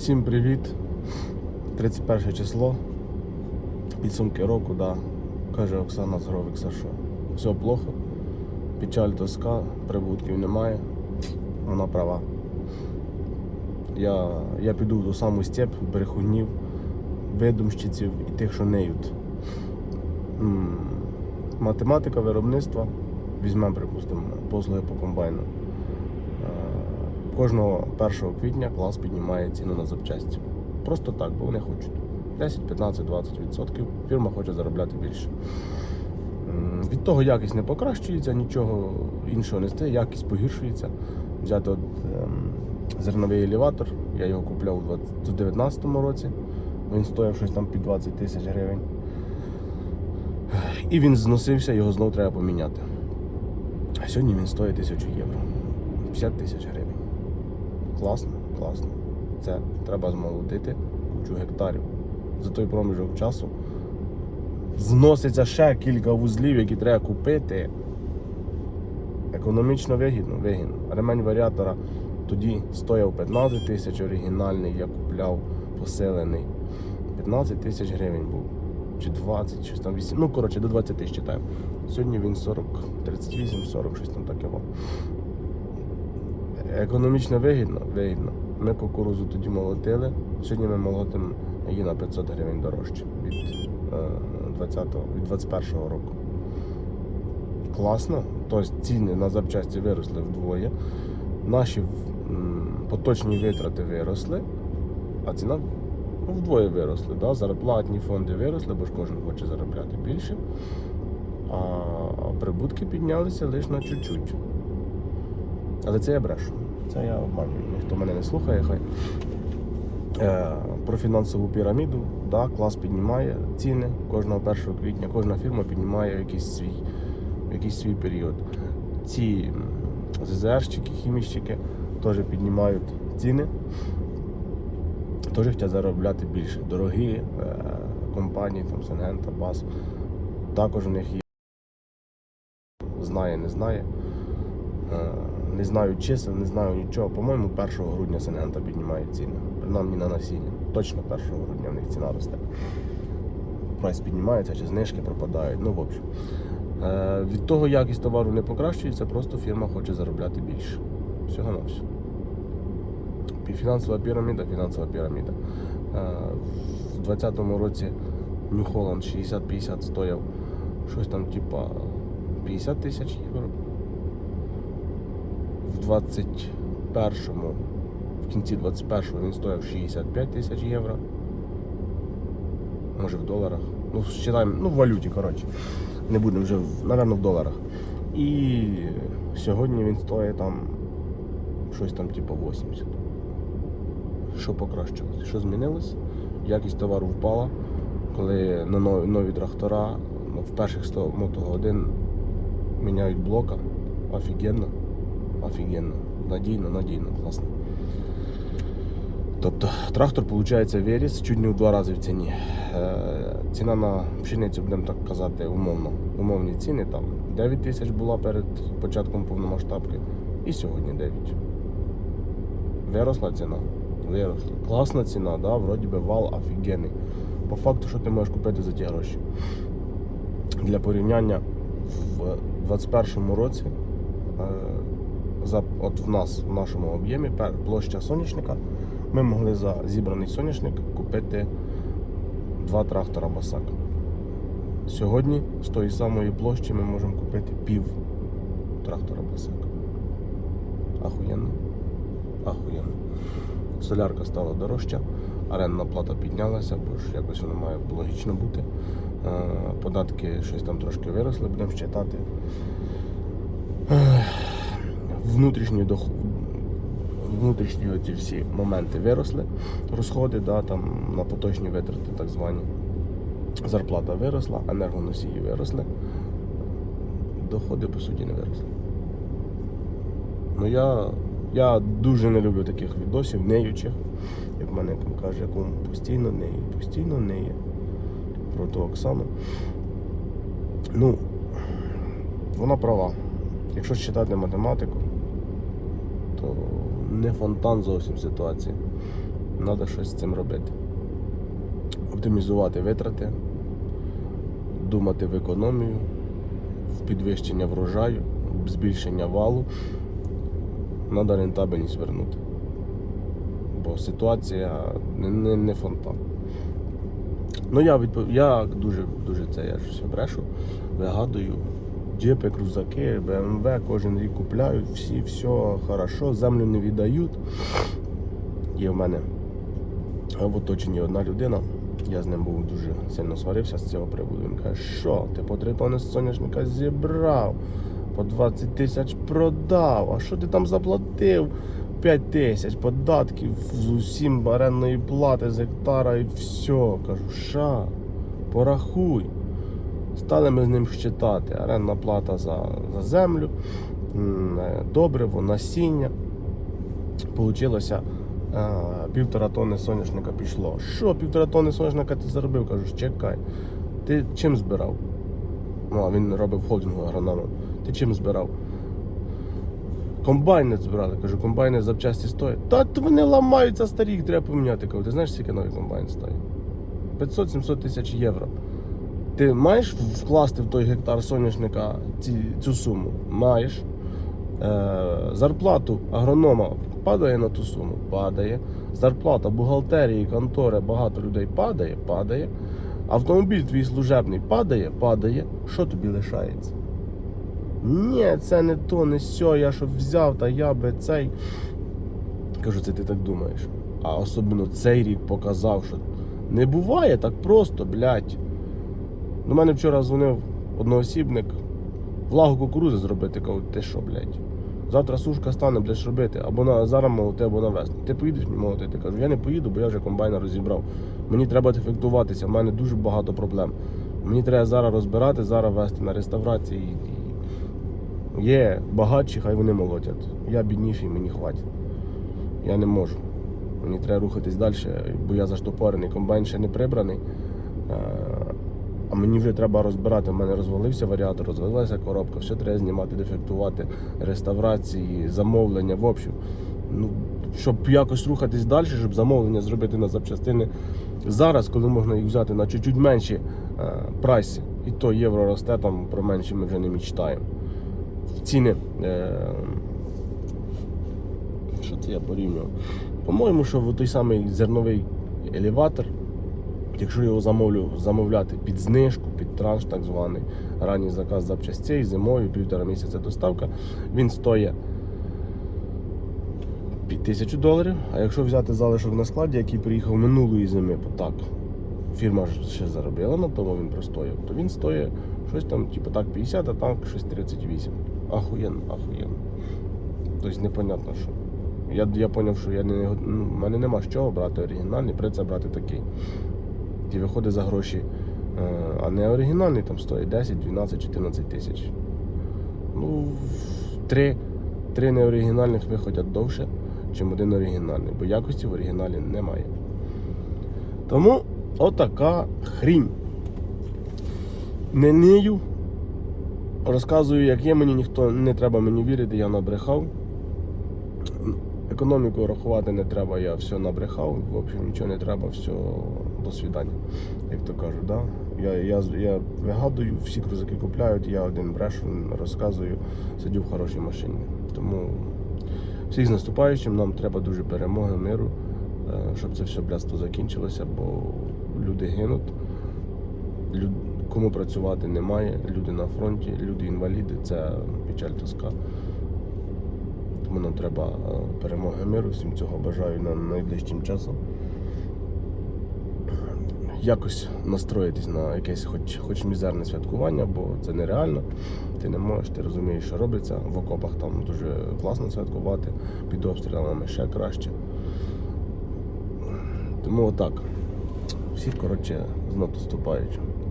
Всім привіт. 31 число. Підсумки року, да. Каже Оксана з Гровикса, що все плохо. Печаль тоска, прибутків немає. Вона права. Я, я піду ту саму степ брехунів, видумщиців і тих, що неють. Математика виробництва. Візьмемо, припустимо, послуги по комбайну. Кожного 1 квітня клас піднімає ціну на запчасті. Просто так, бо вони хочуть. 10, 15, 20 відсотків. Фірма хоче заробляти більше. Від того якість не покращується, нічого іншого не стає, якість погіршується. Взяти от, ем, зерновий елеватор, я його купляв у 2019 році. Він стояв щось там під 20 тисяч гривень. І він зносився, його знову треба поміняти. А сьогодні він стоїть 1000 євро. 50 тисяч гривень. Класно, класно. Це треба змолотити кучу гектарів. За той проміжок часу зноситься ще кілька вузлів, які треба купити. Економічно вигідно, вигідно. Ремень варіатора тоді стояв 15 тисяч оригінальний, я купляв посилений. 15 тисяч гривень був. Чи 20, щось там 8. Ну, коротше, до 20 тисяч читаю. Сьогодні він 40, 38, 40, щось там таке. Економічно вигідно, вигідно. Ми кукурузу тоді молотили. Сьогодні ми молотимо її на 500 гривень дорожче від, е, 20-го, від 21-го року. Класно. Тобто ціни на запчасті виросли вдвоє. Наші поточні витрати виросли, а ціна вдвоє виросли. Да? Зарплатні фонди виросли, бо ж кожен хоче заробляти більше. А прибутки піднялися лише на чуть-чуть. Але це я брешу. Це я обманюю. Ніхто мене не слухає, хай. Е, про фінансову піраміду, да, клас піднімає ціни кожного 1 квітня, кожна фірма піднімає якийсь свій, якийсь свій період. Ці ЗЗРщики, хіміщики теж піднімають ціни, теж хочуть заробляти більше. Дорогі е, компанії, там Сенгента, Бас, також у них є. Знає, не знає. Е, Не знаю чисел, не знаю нічого. По-моєму, 1 грудня Сенгента піднімає ціни. Принаймні на насіння. Точно 1 грудня в них ціна росте. Прайс піднімається чи знижки пропадають. Ну, в общем. Е, Від того якість товару не покращується, просто фірма хоче заробляти більше. Всього на все. Фінансова піраміда, фінансова піраміда. Е, В 2020 році Holland 60-50 стояв щось там, типа 50 тисяч євро. В 21-му, в кінці 21-го він стояв 65 тисяч євро. Може в доларах. Ну, считаємо, ну в валюті, коротше. Не будемо вже, напевно, в доларах. І сьогодні він стоїть там щось там типу 80. Що покращилось? Що змінилось? Якість товару впала, коли на нові, нові трактора ну, в перших 100 мотогодин міняють блока. Офігенно. Офігенно. Надійно, надійно, класно. Тобто трактор, виходить, виріс чуть не в два рази в ціні. Е, ціна на пшеницю, будемо так казати, умовно. Умовні ціни там 9 тисяч була перед початком повномасштабки. І сьогодні 9. Виросла ціна. Виросла. Класна ціна, да? вроді би вал офігенний. По факту, що ти можеш купити за ті гроші? Для порівняння в 2021 році е, от в нас, в нашому об'ємі, площа соняшника, ми могли за зібраний соняшник купити два трактора Басак. Сьогодні з тої самої площі ми можемо купити пів трактора Басак. Ахуєнно. Ахуєнно. Солярка стала дорожча, орендна плата піднялася, бо ж якось воно має логічно бути. Е, Податки щось там трошки виросли, будемо щитати. Ех, Внутрішні доход внутрішні оці всі моменти виросли, розходи, да, там, на поточні витрати так звані. Зарплата виросла, енергоносії виросли, доходи по суті не виросли. Ну я, я дуже не люблю таких відосів, неючих, як мене там каже, якому постійно неє, постійно неє про ту Оксану. Ну, вона права. Якщо читати математику, то не фонтан зовсім ситуація. Треба щось з цим робити. Оптимізувати витрати, думати в економію, в підвищення врожаю, в збільшення валу. Треба рентабельність вернути. Бо ситуація не, не, не фонтан. Ну я відпов... я дуже, дуже це я ж все брешу, вигадую. Джипи, крузаки, БМВ кожен рік купляють, всі, все хорошо, землю не віддають. Є в мене в оточенні одна людина. Я з ним був дуже сильно сварився з цього приводу. Він каже, що ти по три тони соняшника зібрав, по 20 тисяч продав, а що ти там заплатив? 5 тисяч податків з усім орендної плати з гектара і все. Кажу, ша, порахуй. Стали ми з ним щитати. Орендна плата за, за землю, е, добриво, насіння. Получилося е, півтора тонни соняшника пішло. Що, півтора тонни соняшника ти заробив? Кажу, чекай. Ти чим збирав? Ну, а він робив холдингу агрономом. Ти чим збирав? Комбайни збирали. Кажу, комбайни запчасті стоять. Та вони ламаються старі, їх треба поміняти. Кажу, ти знаєш, скільки новий комбайн стоїть? 500-700 тисяч євро. Ти маєш вкласти в той гектар соняшника ці, цю суму? Маєш. Е, зарплату агронома падає на ту суму? Падає. Зарплата бухгалтерії, контори, багато людей падає, падає. Автомобіль твій служебний падає, падає. Що тобі лишається? Ні, це не то, не сьо, я щоб взяв, та я би цей. Кажу, це ти так думаєш. А особливо цей рік показав, що не буває так просто, блядь. До мене вчора дзвонив одноосібник, влагу кукурузи зробити, кажу, ти що, блядь? Завтра сушка стане, блядь, робити, або на зараз молоти, або на весну. Ти поїдеш мені молотити? Кажу, я не поїду, бо я вже комбайна розібрав. Мені треба дефектуватися, в мене дуже багато проблем. Мені треба зараз розбирати, зараз вести на реставрації. Є багатші, хай вони молотять. Я бідніший, мені хватить. Я не можу. Мені треба рухатись далі, бо я заштопорений, комбайн ще не прибраний. А мені вже треба розбирати. У мене розвалився варіатор, розвалилася коробка, все треба знімати, дефектувати, реставрації, замовлення. В общем, ну, щоб якось рухатись далі, щоб замовлення зробити на запчастини зараз, коли можна їх взяти на чуть-чуть менші е, прайси, і то євро росте, там про менші ми вже не мічтаємо. Ціни. Е, що це я порівнював? По-моєму, що в той самий зерновий елеватор, якщо його замовлю, замовляти під знижку, під транш так званий, ранній заказ запчастей, зимою, півтора місяця доставка, він стоїть під тисячу доларів. А якщо взяти залишок на складі, який приїхав минулої зими, так, фірма ще заробила на тому, він простояв, то він стоїть щось там, типу так, 50, а там щось 38. Ахуєнно, ахуєнно. Тобто непонятно що. Я, я зрозумів, що я не, ну, в мене нема з чого брати оригінальний, прийдеться брати такий. І виходить за гроші, е, а не оригінальний там стоїть 10, 12, 14 тисяч. Ну, три, три неоригінальних виходять довше, ніж один оригінальний, бо якості в оригіналі немає. Тому отака хрінь. Не нию. Розказую, як є, мені ніхто не треба мені вірити, я набрехав. Економіку рахувати не треба, я все набрехав, в общем, нічого не треба, все до свидання, як то кажуть. Да? Я, я, я вигадую, всі крузаки купляють, я один брешу, розказую, сидю в хорошій машині. Тому всіх з наступаючим нам треба дуже перемоги, миру, е, щоб це все блядство закінчилося, бо люди гинуть, люд, кому працювати немає, люди на фронті, люди інваліди, це печаль тоска. Тому нам треба е, перемоги миру. Всім цього бажаю на найближчим часом. Якось настроїтись на якесь хоч, хоч мізерне святкування, бо це нереально. Ти не можеш, ти розумієш, що робиться. В окопах там дуже класно святкувати, під обстрілами ще краще. Тому отак. Всіх, коротше, з наступаючим.